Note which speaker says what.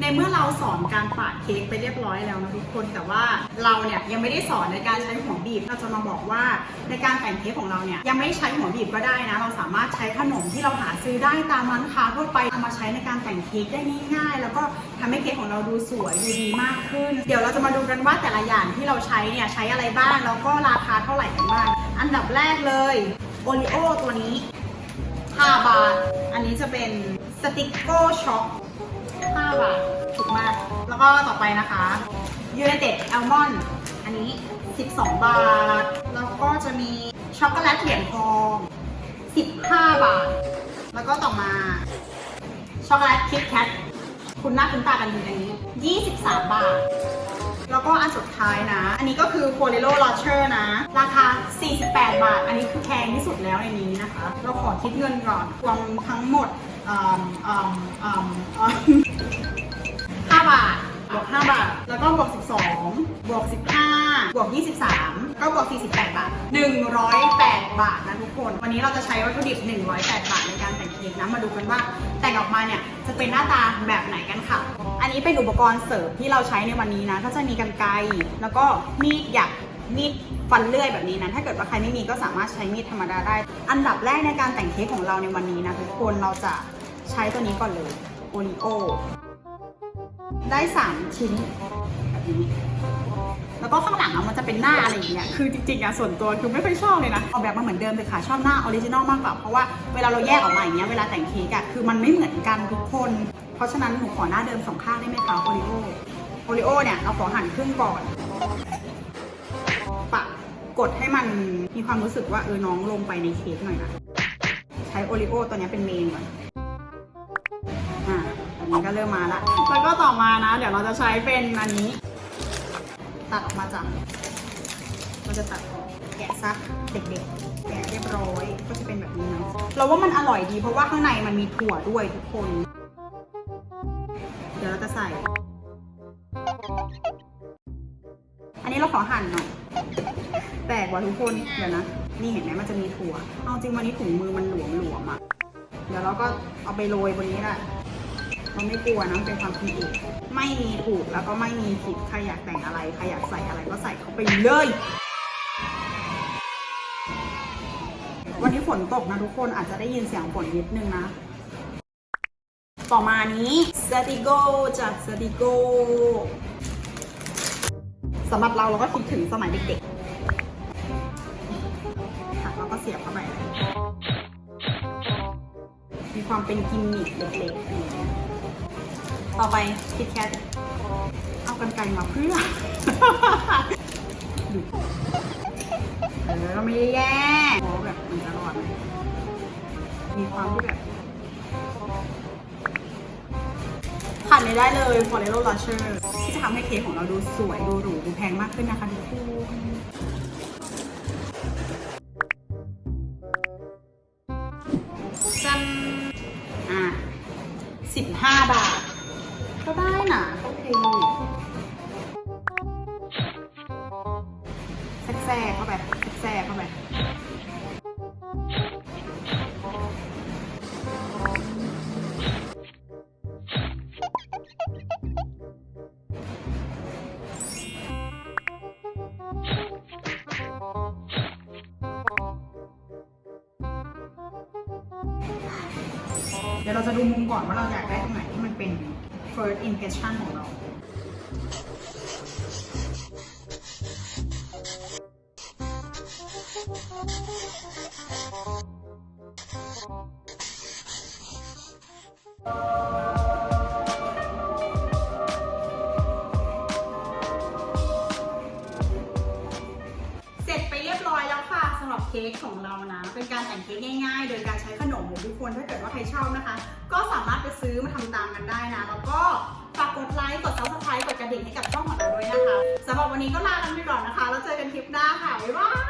Speaker 1: ในเมื่อเราสอนการปาดเค้กไปเรียบร้อยแล้วนะทุกคน แต่ว่าเราเนี่ยยังไม่ได้สอนในการใช้หัวบีบ เราจะมาบอกว่าในการแต่งเค้กของเราเนี่ยยังไม่ใช้หัวบีบก็ได้นะ เราสามารถใช้ขนมที่เราหาซื้อได้ตามร้านค้าทั่วไปเอามาใช้ในการแต่งเค้กได้ง่ายๆ แล้วก็ทำให้เค้กของเราดูสวยดูดีมากขึ้น เดี๋ยวเราจะมาดูกันว่าแต่ละอย่างที่เราใช้เนี่ยใช้อะไรบ้างแล้วก็ราคาเท่าไหร่กันบ้าง อันดับแรกเลยโอริโอตัวนี้5บาท อันนี้จะเป็นสติกโก้ช็อค บาทถูกมาก แล้วก็ต่อไปนะคะ United Almond อันนี้ 12 บาท แล้วก็จะมีช็อกโกแลตเหรียญทอง 15 บาท แล้วก็ต่อมา ช็อกโกแลตคิดแคทคุณหน้าคุณตากันอยู่ในนี้ 23 บาท แล้วก็อันสุดท้ายนะ อันนี้ก็คือ f o r e l o Rocher นะ ราคา 48 บาท อันนี้คือแพงที่สุดแล้วในนี้นะคะ เราขอคิดเงินก่อนรวมทั้งหมด อืมอืมอืมอืม5บาท บวก5บาท แล้วก็บวก12บวก15บวก23ก็บวก48บาท108บาทนะทุกคน วันนี้เราจะใช้วัตถุดิบ108บาทในการแต่งเค้กนะ มาดูกันว่าแต่งออกมาเนี่ยจะเป็นหน้าตาแบบไหนกันค่ะ อันนี้เป็นอุปกรณ์เสริมที่เราใช้ในวันนี้นะ ก็จะมีกันไกรแล้วก็มีดหยัก มีดฟันเลื่อยแบบนี้นะถ้าเกิดว่าใครไม่มีก็สามารถใช้มีดธรรมดาได้ อันดับแรกในการแต่งเค้กของเราในวันนี้นะทุกคนเราจะใช้ตัวนี้ก่อนเลยโอริโอได้ 3 ชิ้นแบบนี้แล้วก็ข้างหลังอะมันจะเป็นหน้าอะไรอย่างเงี้ย คือจริงๆอะส่วนตัวคือไม่ค่อยชอบเลยนะ ออกแบบมาเหมือนเดิมเลยค่ะ ชอบหน้าออริจินอลมากกว่า เพราะว่าเวลาเราแยกออกมาอย่างเงี้ย เวลาแต่งเค้กอะคือมันไม่เหมือนกันทุกคน เพราะฉะนั้นหนูขอหน้าเดิมสองข้างได้ไหมคะโอริโอโอริโอเนี่ย เราขอหั่นครึ่งก่อน กดให้มันมีความรู้สึกว่าเออน้องลงไปในเค้กหน่อยนะใช้โอริโอตัวนี้เป็นเมนก่อนอ่าอันนี้ก็เริ่มมาละแล้วก็ต่อมานะ เดี๋ยวเราจะใช้เป็นอันนี้ ตัดออกมาจากเราจะตัดออกแกะซักเด็กๆ แกะเรียบร้อยก็จะเป็นแบบนี้นะเราว่ามันอร่อยดีเพราะว่าข้างในมันมีถั่วด้วยทุกคน เดี๋ยวเราจะใส่ อันนี้เราขอหั่นหน่อย แปลกว่ะทุกคนเดี๋ยวนะ นี่เห็นไหมมันจะมีถั่ว เอาจริงวันนี้ถุงมือมันหลวมหลวมๆอะเดี๋ยวเราก็เอาไปโรยบนนี้แหละเราไม่กลัวนะเป็นความคิดเองไม่มีถูกแล้วก็ไม่มีผิดใครอยากแต่งอะไรใครอยากใส่อะไรก็ใส่เข้าไปเลย วันนี้ฝนตกนะทุกคนอาจจะได้ยินเสียงฝนนิดนึงนะต่อมานี้สติโกจากสติโกสำหรับเราเราก็คิดถึงสมัยเด็กๆ มีความเป็นกิมมิคเล็กๆอะไรอย่างเงี้ยต่อไปคิดแคทเอากันไกลมาเพื่อเออก็ไม่ได้แย่โอ้แบบมันจะรอดมีความที่แบบผ่านเลยได้เลย f o r e v e r Rocher ที่จะทำให้เค้กของเราดูสวย ดูหรู ดูแพงมากขึ้นนะคะทุกคนจัน สิบห้าบาท ก็ได้นะโอเคแซ่แทรกๆเข้าไป เดี๋ยวเราจะดูมุมก่อนว่าเราอยากได้ตรงไหนที่มันเป็น first impression ของเราเส ค้กของเรานะ เป็นการแต่งเค้กง่ายๆ โดยการใช้ขนมของทุกคนถ้าเกิดว่าใครชอบนะคะ ก็สามารถไปซื้อมาทำตามกันได้นะ แล้วก็ฝากกดไลค์กดซับสไครต์กดกระดิ่งให้กับช่องของเราด้วยนะคะสำหรับวันนี้ก็ลากันไปก่อนนะคะ แล้วเจอกันคลิปหน้าค่ะบ๊ายบาย